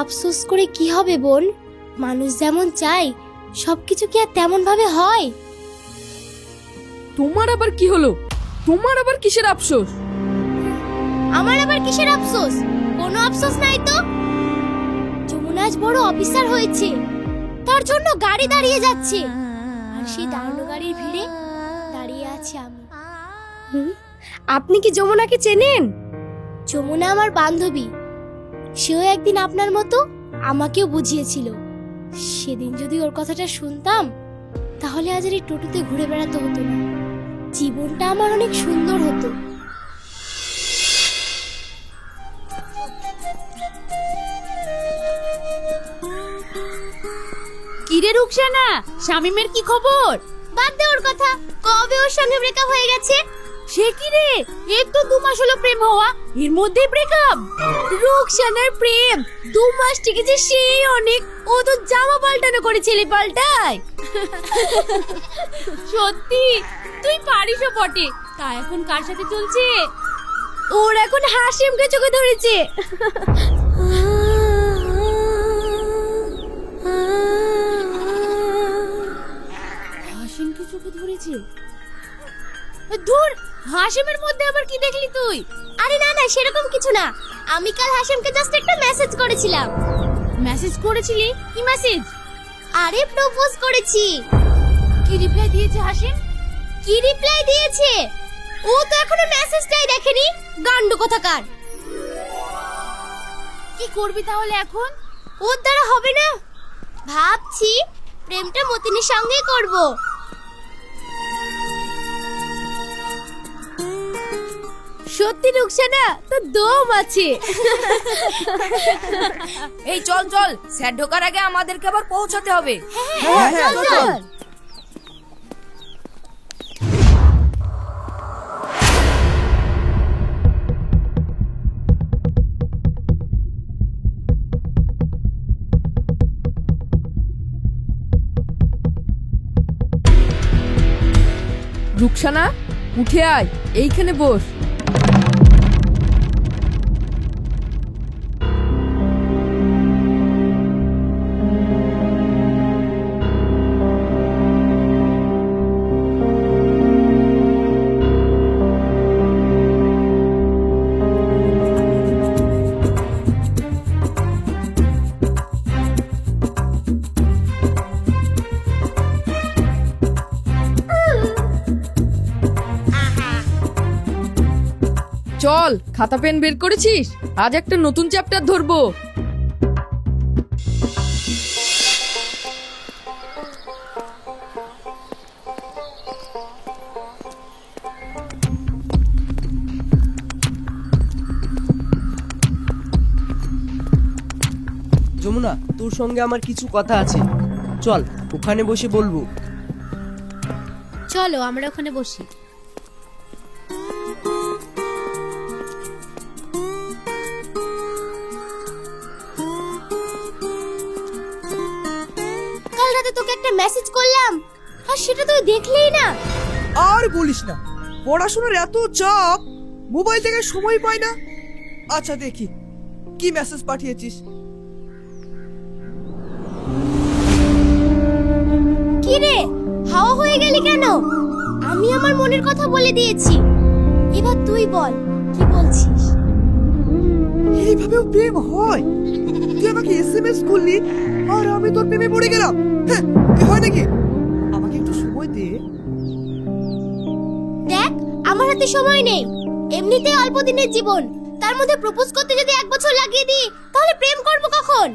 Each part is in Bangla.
আফসোস করে কি হবে বোন মানুষ যেমন চায় সবকিছু কি আর তেমন ভাবে হয়? তোমার আবার কি হলো? তোমার আবার কিসের আফসোস? আমার আবার কিসের আফসোস? কোনো আফসোস নাই তো। যমুনা আজ বড় অফিসার হয়েছে। তার জন্য গাড়ি দাঁড়িয়ে যাচ্ছে। আর সেই দাঁড়ানো গাড়ির ভিড়ে দাঁড়িয়ে আছি আমি। আপনি কি যমুনাকে চেনেন? যমুনা আমার বান্ধবী। সেও একদিন আপনার মতো আমাকেও বুঝিয়েছিল। সেদিন যদি ওর কথাটা শুনতাম তাহলে আজ আর এই টোটোতে ঘুরে বেড়াতে হতো না। জীবনটা আমার অনেক সুন্দর হতো। কিরে রুকসানা শামিমের কি খবর? বাদ দে ওর কথা। কবে ওর সঙ্গে ব্রেকআপ হয়ে গেছে? সে কি রে? এই তো দু মাস হলো প্রেম হওয়া, এর মধ্যেই ব্রেকআপ রুকসানার প্রেম। দু মাস টিকেছে সেই অনেক, ও তো জামা পাল্টানো করে ছেলে পাল্টায়। সত্যি? তুই পারিসও বটে। তা এখন কার সাথে চলছে? ওর এখন হাসিমকে চোখে ধরেছে। হাসিমকে চোখে ধরেছে? দূর হাসিমের মধ্যে আবার কি দেখলি তুই? আরে না না সেরকম কিছু না। আমি কাল হাসিমকে জাস্ট একটা মেসেজ করেছিলাম। মেসেজ করেছিলি? কি মেসেজ আরে প্রপোজ করেছি। কি রিপ্লাই দিয়েছে হাসিম? কি রিপ্লাই দিয়েছে? ও তো এখনও মেসেজটাই দেখেনি। গান্ডু কোথাকার। কি করবি তাহলে এখন? ওর দ্বারা হবে না। ভাবছি প্রেমটা মতিনের সঙ্গেই করব। সত্যি রুকসানা? তো দম আছে। এই চল চল। স্যার ঢোকার আগে আমাদেরকে আবার পৌঁছাতে হবে। হ্যাঁ, চল চল। রুকসানা উঠে আয়। এইখানে বস। খাতা পেন বের করেছিস? আজ একটা নতুন চ্যাপ্টার ধরবো। যমুনা তোর সঙ্গে আমার কিছু কথা আছে। চল ওখানে বসে বলব। চলো আমরা ওখানে বসি। রাতে তোকে একটা মেসেজ করলাম। আর সেটা তুই দেখলেই না। আর বলিস না। পড়াশোনার এত চাপ মোবাইল থেকে সময় পাই না। আচ্ছা দেখি। কি মেসেজ পাঠিয়েছিস? কি রে? হাওয়া হয়ে গেলি কেন? আমি আমার মনের কথা বলে দিয়েছি। এবার তুই বল কি বলছিস? এইভাবেও প্রেম হয়। তুই আমাকে এসএমএস করলি আর আমি তোর প্রেমে পড়ে গেলাম। হ্যাঁ হয় নাকি? আমাকে একটু সময় দে। দেখ আমার হাতে সময় নেই। এমনিতেই অল্প দিনের জীবন। তার মধ্যে প্রপোজ করতে যদি এক বছর লাগিয়ে দিই তাহলে প্রেম করব কখন?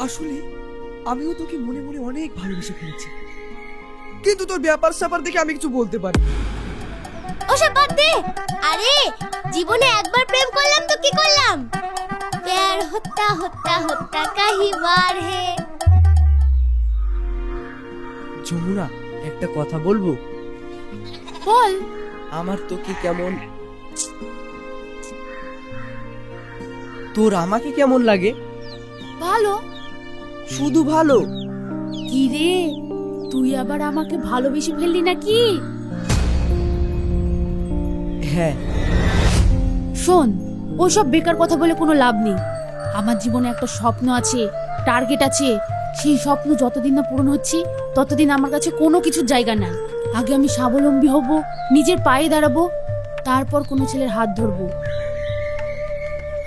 আসলে আমিও তোকে মনে মনে অনেক ভালোবেসে ফেলেছি। কিন্তু তোর ব্যাপার স্যাপার দেখে আমি কিছু বলতে পারি না। ওসব বাদ দে। আরে জীবনে একবার প্রেম করলাম তো কি করলাম? প্যার হত্তা হত্তা হত্তা কাহি বার হে। যমুনা একটা কথা বলব? বল। আমার তোকে কেমন তোর আমাকে কেমন লাগে? ভালো। শুধু ভালো। কি রে তুই আবার আমাকে ভালোবেসে ফেললি নাকি? হ্যাঁ। শোন, ওসব বেকার কথা বলে কোনো লাভ নেই। আমার জীবনে একটা স্বপ্ন আছে টার্গেট আছে। সেই স্বপ্ন যতদিন না পূরণ হচ্ছে, ততদিন আমার কাছে কোনো কিছুর জায়গা নাই। আগে আমি স্বাবলম্বী হব, নিজের পায়ে দাঁড়াবো, তারপর কোনো ছেলের হাত ধরবো।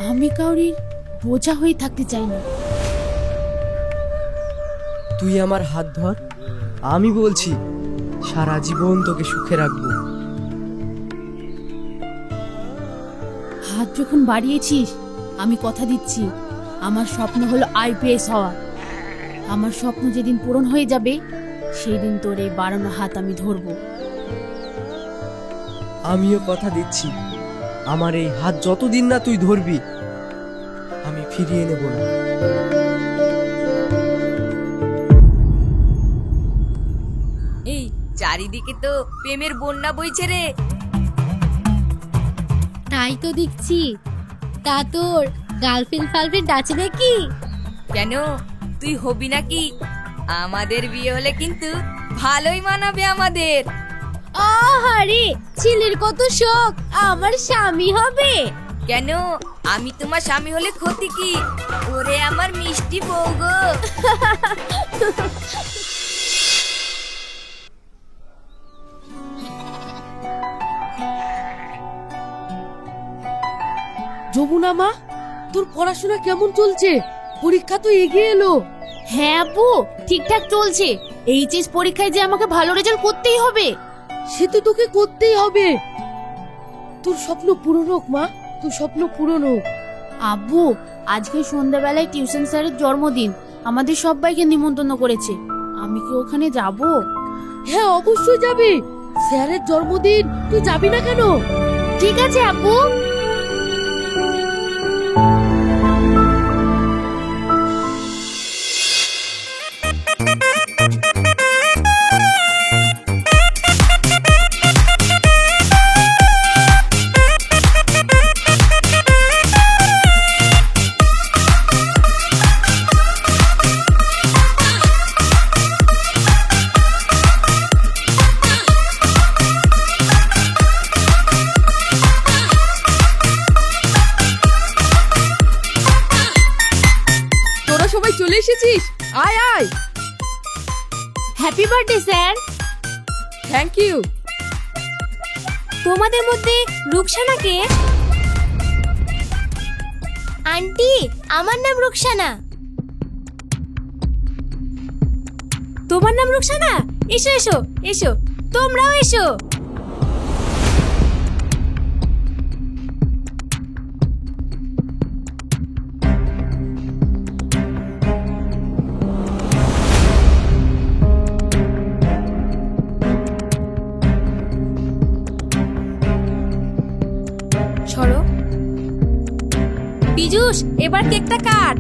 আমি কাউরির বোঝা হয়ে থাকতে চাই না। তুই আমার হাত ধর, আমি বলছি, সারা জীবন তোকে সুখে রাখব। হাত যখন বাড়িয়েছিস? আমি কথা দিচ্ছি। আমার স্বপ্ন হলো আইপিএস হওয়া আমার স্বপ্ন যেদিন পূরণ হয়ে যাবে সেই দিন তোর এই বাড়ানো হাত আমি ধরবো। আমিও কথা দিচ্ছি। আমার এই হাত যতদিন না তুই ধরবি আমি ফিরিয়ে নেব না। এই চারিদিকে তো প্রেমের বন্যা বইছে রে। তাই তো দেখছি। তা তোর গার্লফ্রেন্ড ফার্লফ্রেন্ড আছে নাকি? কেন? তুই হবি নাকি? আমাদের বিয়ে হলে কিন্তু ভালোই মানাবে আমাদের। আহারে ছেলের কত শখ আমার স্বামী হবে। কেন? আমি তোমার স্বামী হলে ক্ষতি কি? ওরে আমার মিষ্টি বউ গো। যমুনা মা তোর পড়াশোনা কেমন চলছে? পরীক্ষা তো এগিয়ে এলো। হ্যাঁ আব্বু ঠিকঠাক চলছে। এইচএস পরীক্ষায় যে আমাকে ভালো রেজাল্ট করতেই হবে। সে তো তোকে করতেই হবে। তোর স্বপ্ন পূরণ হোক মা তোর স্বপ্ন পূরণ হোক। আব্বু আজকে সন্ধ্যাবেলায় টিউশন স্যারের জন্মদিন। আমাদের সবাইকে নিমন্ত্রণ করেছে। আমি কি ওখানে যাব? হ্যাঁ অবশ্যই যাবে। স্যারের জন্মদিন তুই যাবি না কেন? ঠিক আছে আব্বু। এসেছিস? আয় আয়। Happy birthday sir thank you তোমাদের মধ্যে রুকসানা কে? আন্টি আমার নাম রুকসানা। তোমার নাম রুকসানা? এসো এসো এসো। তোমরাও এসো। সরো পিজুস এবার কেকটা কাট।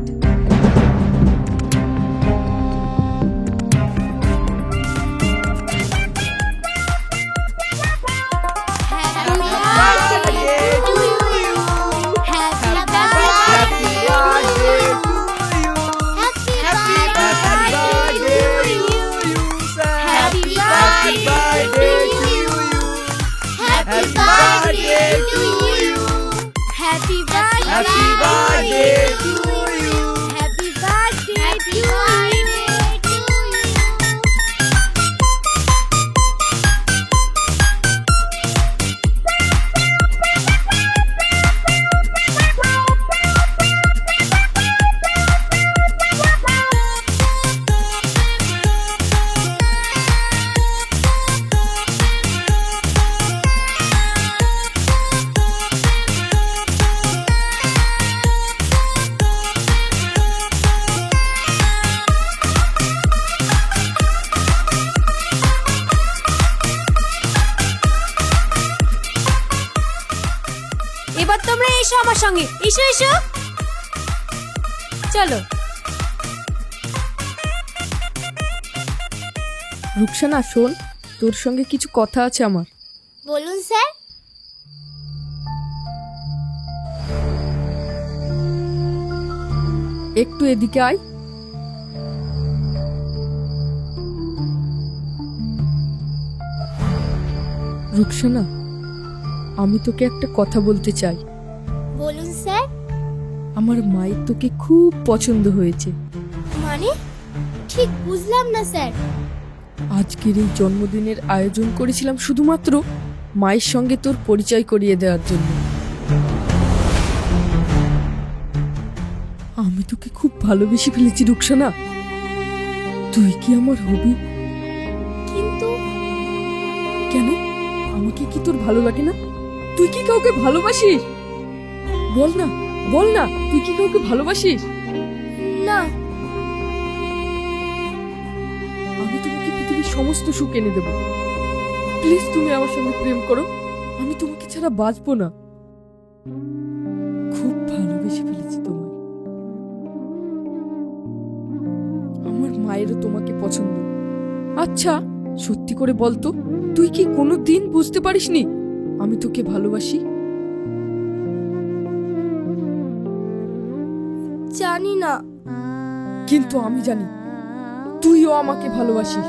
এসো এসো। চলো। রুকসানা শোন তোর সঙ্গে কিছু কথা আছে আমার। বলুন স্যার। একটু এদিকে আয়। রুকসানা আমি তোকে একটা কথা বলতে চাই। আমার মায়ের তোকে খুব পছন্দ হয়েছে। মানে? ঠিক বুঝলাম না স্যার। আজকের এই জন্মদিনের আয়োজন করেছিলাম শুধুমাত্র মায়ের সঙ্গে তোর পরিচয় করিয়ে দেওয়ার জন্য। আমি তোকে খুব ভালোবেসে ফেলেছি রুকসানা। তুই কি আমার হবি? কিন্তু কেন? আমাকে কি তোর ভালো লাগে না? তুই কি কাউকে ভালোবাসিস? বল না। বল না তুই কি কাউকে ভালোবাসিস? না। আমি তোমাকে পৃথিবীর সমস্ত সুখ এনে দেব। প্লিজ তুমি আমার সঙ্গে প্রেম করো। আমি তোমাকে ছাড়া বাঁচবো না। খুব ভালোবেসে ফেলেছি তোমায়। আমার মায়েরও তোমাকে পছন্দ। আচ্ছা সত্যি করে বলতো তুই কি কোনো দিন বুঝতে পারিসনি? আমি তোকে ভালোবাসি। না। কিন্তু আমি জানি তুইও আমাকে ভালোবাসিস।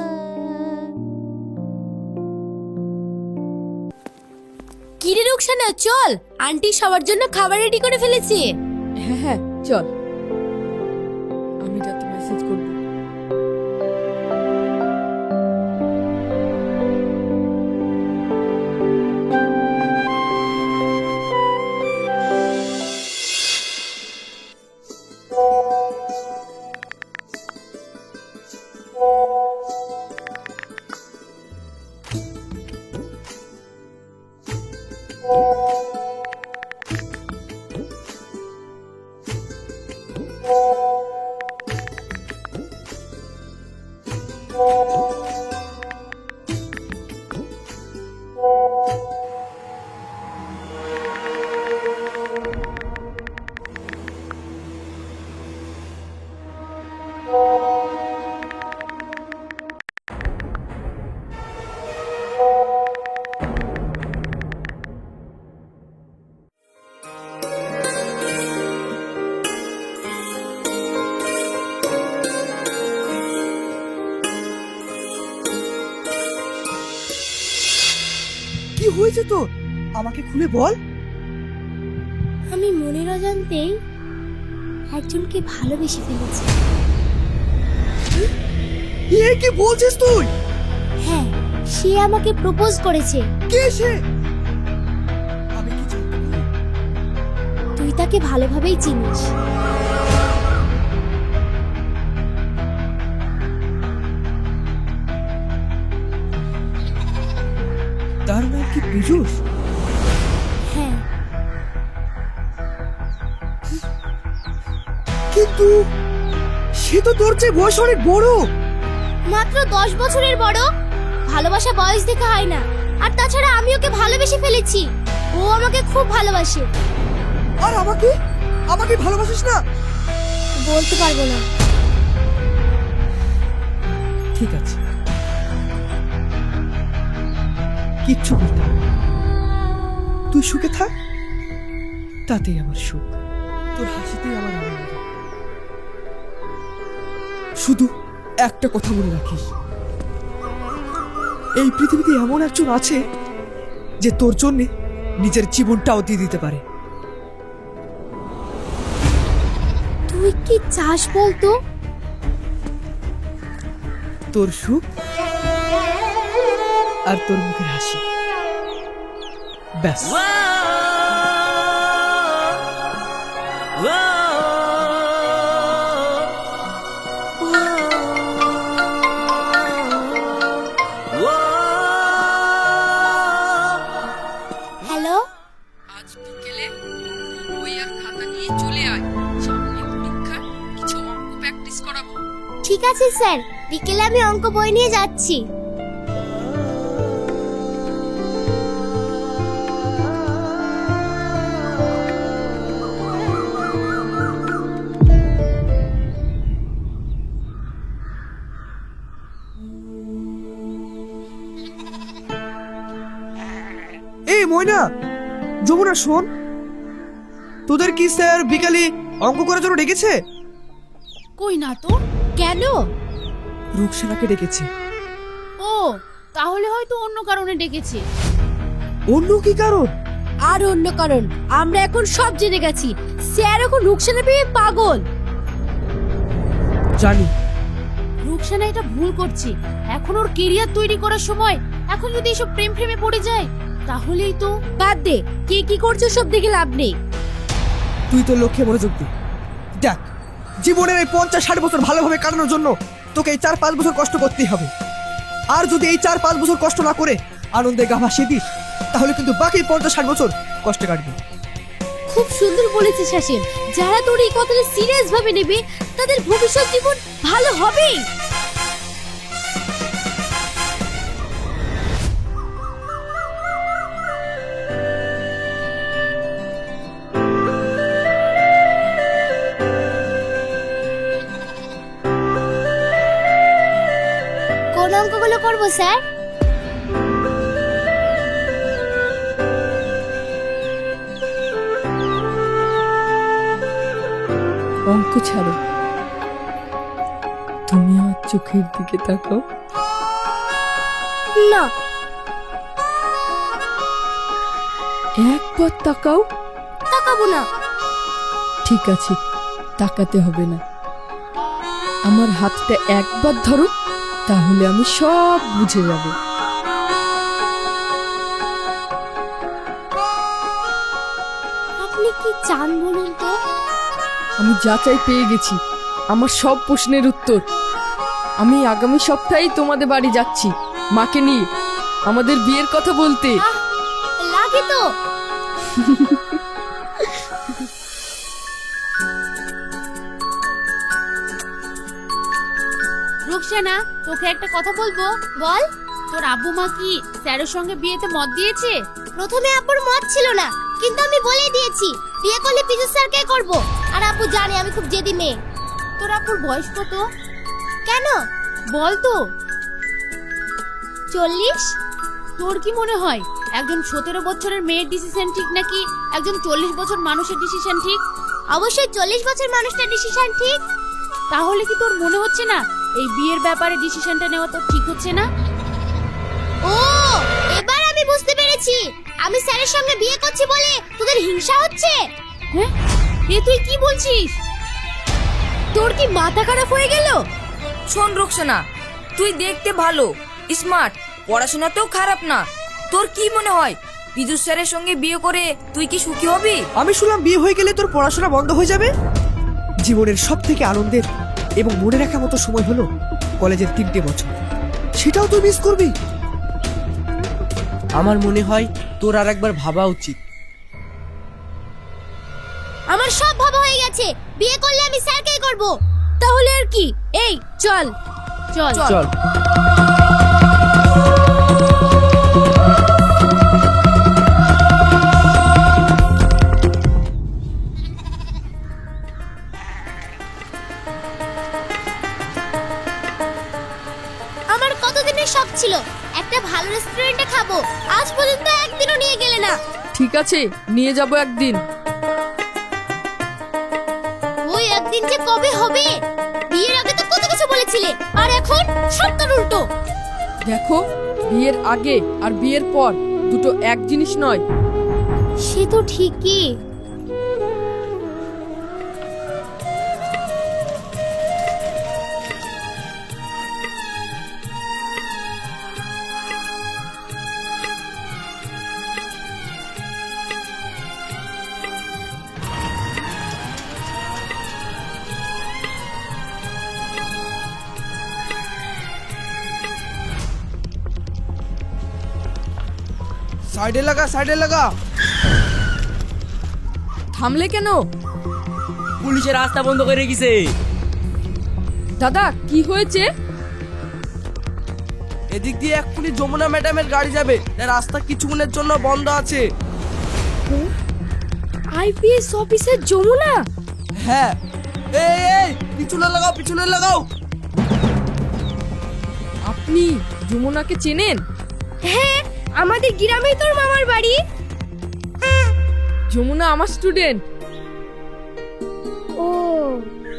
কিরে রুকসানা চল। আন্টি সবার জন্য খাবার রেডি করে ফেলেছে। হ্যাঁ হ্যাঁ চল। হয়েছে তোর আমাকে খুলে বল। আমি মনের অজান্তেই একজনকে ভালোবেসে ফেলেছি। এ কি বলছিস তুই? হ্যাঁ সে আমাকে প্রপোজ করেছে। কে সে? আমি কি জানতে পারি? তুই তাকে ভালোভাবেই চিনিস। তার নাম কি পীযুষ হ্যাঁ। কিন্তু সে তো তোর চেয়ে বয়স অনেক বড়। মাত্র দশ বছরের বড়। ভালোবাসা বয়স দেখা হয় না। আর তাছাড়া আমি ওকে ভালোবেসে ফেলেছি। ও আমাকে খুব ভালোবাসে। আর আমাকে? আমাকে ভালোবাসিস না? বলতে পারব না। ঠিক আছে। কিচ্ছু বলতে হবে তুই সুখে থাক তাতেই আমার সুখ। তোর হাসিতেই আমার আনন্দ। শুধু একটা কথা বলে রাখিস। এই পৃথিবীতে এমন একজন আছে যে তোর জন্যে নিজের জীবনটাও দিয়ে দিতে পারে। তুই কি চাস বলতো? তোর সুখ আর তোর মুখের হাসি। ব্যাস। হ্যালো? আজ বিকেলে বই আর খাতা নিয়ে চলে আয়। সামনে পরীক্ষা কিছু অঙ্ক প্র্যাকটিস করাবো। ঠিক আছে স্যার। বিকেলে আমি অঙ্ক বই নিয়ে যাচ্ছি। যমুনা শোন তোদের কি স্যার বিকালে অঙ্ক করার জন্য ডেকেছে? কই না তো কেন? রুকসানাকে ডেকেছে। ও তাহলে হয়তো অন্য কারণে ডেকেছে। অন্য কি কারণ? আর অন্য কারণ আমরা এখন সব জেনে গেছি। স্যার এখন রুকসানা পেয়ে পাগল। জানি। রুকসানা এটা ভুল করছে। এখন ওর কেরিয়ার তৈরি করার সময় এখন যদি এসব প্রেম প্রেমে পড়ে যায় তাহলেই তো বাদ দে কে কি করছে সব দেখে লাভ নেই। তুই তো লক্ষ্যে মনোযোগ দে। দেখ জীবনের এই পঞ্চাশ ষাট বছর ভালোভাবে কাটানোর জন্য তোকে এই চার পাঁচ বছর কষ্ট করতেই হবে। আর যদি এই চার পাঁচ বছর কষ্ট না করে আনন্দে গা ভাসিয়ে দিস তাহলে কিন্তু বাকি পঞ্চাশ ষাট বছর কষ্টে কাটবে। খুব সুন্দর বলেছিস হাসিম যারা তোর এই কথাটা সিরিয়াস ভাবে নেবে তাদের ভবিষ্যৎ জীবন ভালো হবেই। করব স্যার? অঙ্ক ছাড়ো। তুমি আমার চোখের দিকে তাকাও। না। একবার তাকাও। তাকাবো না। ঠিক আছে তাকাতে হবে না। আমার হাতটা একবার ধরো। তাহলে আমি সব বুঝে যাব। আপনি কি চান বলুন তো? আমি যাচাই পেয়ে গেছি। আমার সব প্রশ্নের উত্তর। আমি আগামী সপ্তাহেই তোমাদের বাড়ি যাচ্ছি। মাকে নিয়ে। আমাদের বিয়ের কথা বলতে। লাগে তো। রুকসানা তোকে একটা কথা বলব? বল। তোর আব্বু মা কি স্যারের সঙ্গে বিয়েতে মত দিয়েছে? প্রথমে আব্বুর মত ছিল না কিন্তু আমি বলেই দিয়েছি বিয়ে করলে পিজু স্যারকে করব। আর আব্বু জানে আমি খুব জেদি মেয়ে। তোর আব্বুর বয়স কত? কেন? বল তো। চল্লিশ? তোর কি মনে হয় একজন সতেরো বছরের মেয়ের ডিসিশন ঠিক নাকি একজন চল্লিশ বছর মানুষের ডিসিশন ঠিক? অবশ্যই চল্লিশ বছর মানুষটার ডিসিশন ঠিক। তাহলে কি তোর মনে হচ্ছে না এই বিয়ের ব্যাপারে ডিসিশনটা নেওয়া তো ঠিক হচ্ছে না। ও এবার আমি বুঝতে পেরেছি। আমি স্যারের সঙ্গে বিয়ে করছি বলে তোদের হিংসা হচ্ছে? হ্যাঁ? এ তুই কি বলছিস? তোর কি মাথা খারাপ হয়ে গেল? শোন রুকসানা তুই দেখতে ভালো স্মার্ট পড়াশোনাতেও খারাপ না। তোর কি মনে হয় বিদ্যুৎ স্যারের সঙ্গে বিয়ে করে তুই কি সুখী হবি? আমি শুনলাম বিয়ে হয়ে গেলে তোর পড়াশোনা বন্ধ হয়ে যাবে? জীবনের সব থেকে আনন্দের এবং মনে রাখার মতো সময় হলো কলেজের তিনটে বছর। সেটাও তুই মিস করবি? আমার মনে হয় তোর আর একবার ভাবা উচিত। আমার সব ভাবা হয়ে গেছে। বিয়ে করলে আমি স্যারকেই করব। তাহলে আর কি? এই চল। চল। চল। ঠিক আছে নিয়ে যাব একদিন। ওই একদিন যে কবে হবে? বিয়ের আগে তো কত কিছু বলেছিলে আর এখন সব তোর উল্টো। দেখো বিয়ের আগে আর বিয়ের পর দুটো এক জিনিস নয়। সে তো ঠিকই সাইডে লাগা সাইডে লাগা। থামলে কেন? পুলিশের রাস্তা বন্ধ করে রেখেছে দাদা কি হয়েছে? এদিক দিয়ে এক্ষুনি যমুনা ম্যাডামের গাড়ি যাবে। তাই রাস্তা কিছুক্ষণের জন্য বন্ধ আছে। আইপিএস অফিসের যমুনা? হ্যাঁ। এই এই পিছনে লাগাও পিছনে লাগাও। আপনি যমুনাকে চেনেন? হ্যাঁ আমাদের গ্রামেই তোর মামার বাড়ি? যমুনা আমার স্টুডেন্ট ও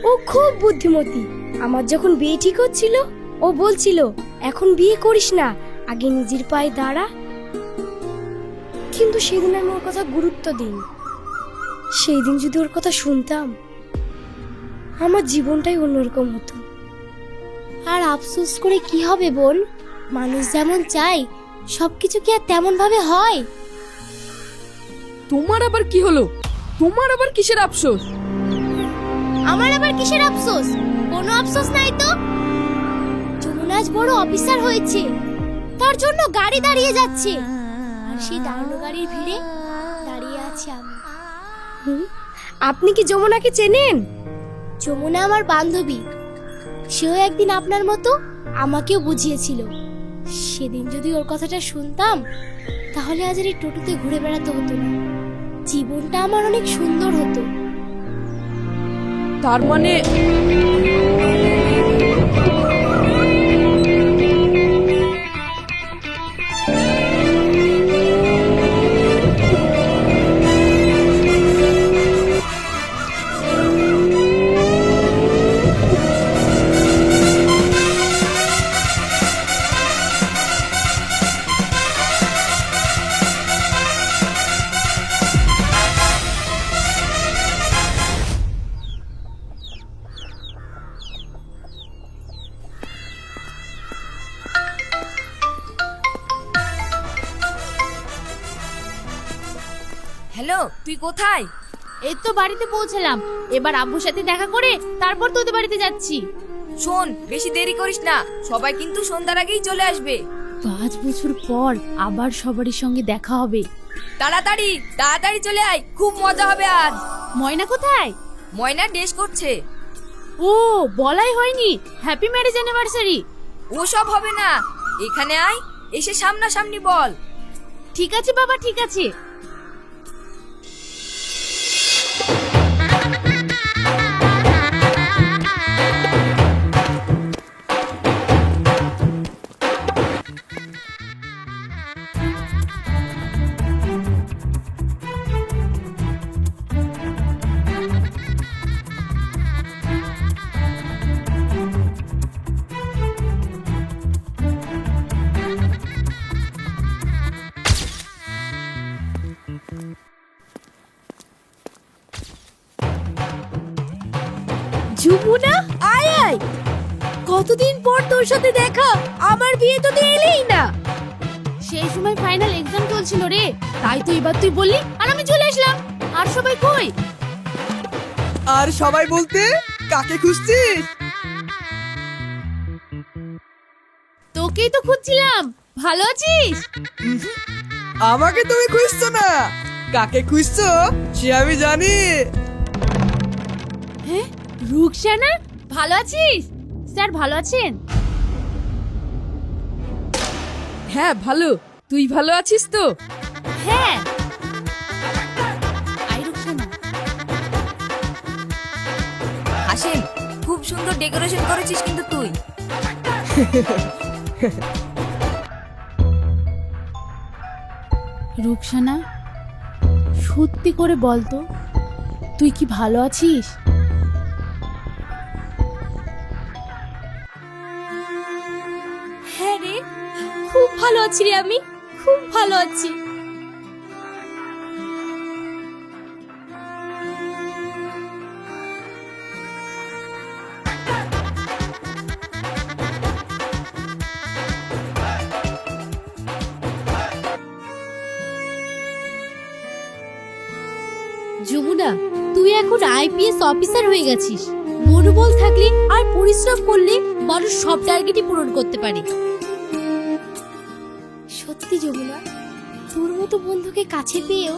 ও খুব বুদ্ধিমতী। আমার যখন বিয়ে ঠিক হচ্ছিল ও বলছিল এখন বিয়ে করিস না আগে নিজের পায়ে দাঁড়া। কিন্তু সেদিন আমি ওর কথা গুরুত্ব দিই সেই দিন যদি ওর কথা শুনতাম আমার জীবনটাই অন্যরকম হতো। আর আফসোস করে কি হবে বোন মানুষ যেমন চায় সবকিছু কি আর তেমন ভাবে হয়? তোমার আবার কি হলো? তোমার আবার কিসের আফসোস? আমার আবার কিসের আফসোস? কোনো আফসোস নাই তো? যমুনা আজ বড় অফিসার হয়েছে। তার জন্য গাড়ি দাঁড়িয়ে যাচ্ছে। আর সেই দাঁড়ানো গাড়ির ভিড়ে দাঁড়িয়ে আছে আমি? আপনি কি যমুনাকে চেনেন? যমুনা আমার বান্ধবী। সেও একদিন আপনার মতো আমাকেও বুঝিয়েছিল। সেদিন যদি ওর কথাটা শুনতাম, তাহলে আজ এই টোটোতে ঘুরে বেড়াতে হতো না। জীবনটা আমার অনেক সুন্দর হতো। তার মানে হ্যালো তুই কোথায়? এই তো বাড়িতে পৌঁছলাম। এবার আব্বুর সাথে দেখা করে তারপর তোদের বাড়িতে যাচ্ছি। শোন বেশি দেরি করিস না সবাই কিন্তু সন্ধ্যার আগেই চলে আসবে। পাঁচ বছর পর আবার সবারই সঙ্গে দেখা হবে। তাড়াতাড়ি তাড়াতাড়ি চলে আয় খুব মজা হবে আজ। ময়না কোথায়? ময়না ড্রেস করছে। ও বলাই হয়নি। Happy marriage anniversary. ওসব হবে না। এখানে আয় এসে সামনাসামনি বল। ঠিক আছে বাবা ঠিক আছে। সাথে দেখা আমার বিয়ে তো তুই এলেই না। সেই সময় ফাইনাল এক্সাম চলছিল রে তাই তো এবার তুই বললি আর আমি চলে আসলাম। আর সবাই কই? আর সবাই বলতে কাকে খুঁজছিস? তোকেই তো খুঁজছিলাম ভালো আছিস? আমাকে তুমি খুঁজছো না। কাকে খুঁজছো সে আমি জানি। হ্যাঁ রুকসানা ভালো আছিস? স্যার ভালো আছেন? হ্যাঁ ভালো। তুই ভালো আছিস তো? হ্যাঁ। হাসিম খুব সুন্দর ডেকোরেশন করেছিস কিন্তু তুই। রুকসানা সত্যি করে বল তো তুই কি ভালো আছিস? ভালো আছি রে আমি, খুব ভালো আছি। যমুনা, তুই এখন আইপিএস অফিসার হয়ে গেছিস। মনোবল থাকলে আর পরিশ্রম করলে মানুষ সব টার্গেটই পূরণ করতে পারে। বন্ধুকে কাছে পেয়েও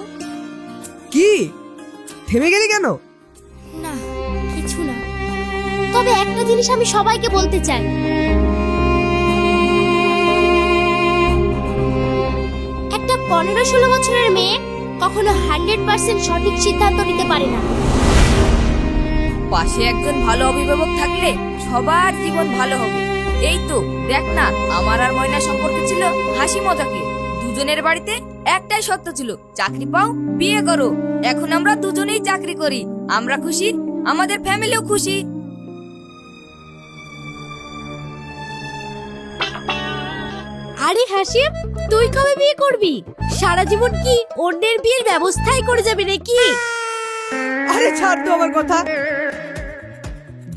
কি? থেমে গেলি কেন? না কিছু না। তবে একটা জিনিস আমি সবাইকে বলতে চাই। একটা পনেরো ষোলো বছরের মেয়ে কখনো হান্ড্রেড পার্সেন্ট সঠিক সিদ্ধান্ত নিতে পারে না। পাশে একজন ভালো অভিভাবক থাকলে সবার জীবন ভালো হবে। এই তো দেখ না আমার আর ময়না সম্পর্ক ছিল হাসি মজাকে। দুজনের বাড়িতে একটাই সত্য ছিল চাকরি পাও বিয়ে করো। এখন আমরা দুজনেই চাকরি করি আমরা খুশি আমাদের ফ্যামিলিও খুশি। আরে হাসিম তুই কবে বিয়ে করবি? সারা জীবন কি অন্যের বিয়ের ব্যবস্থাই করে যাবে নাকি? আরে ছাড় তো আমার কথা।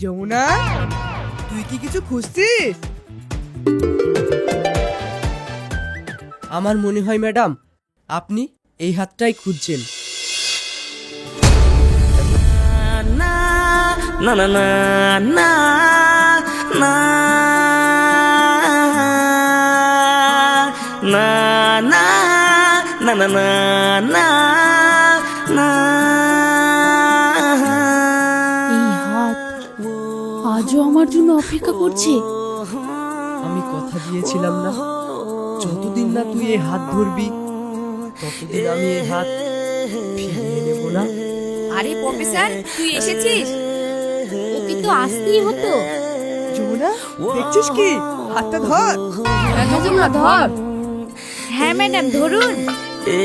যমুনা তুই কি কিছু খুঁজছিস? আমার মনে হয় ম্যাডাম আপনি এই হাতটাই খুঁজছেন না না না না না না না না না না না না না এই হাত আজও আমার জন্য অপেক্ষা করছে আমি কথা দিয়েছিলাম না যতদিন না তুই এই হাত ধরবি ততদিন আমি এই হাত ফিরিয়ে নেব না? আরে প্রফেসর তুই এসেছিস? ওকে তো আসতেই হতো। যমুনা দেখছিস কি? হাতটা ধর। যমুনা ধর। হ্যাঁ ম্যাডাম ধরুন। এ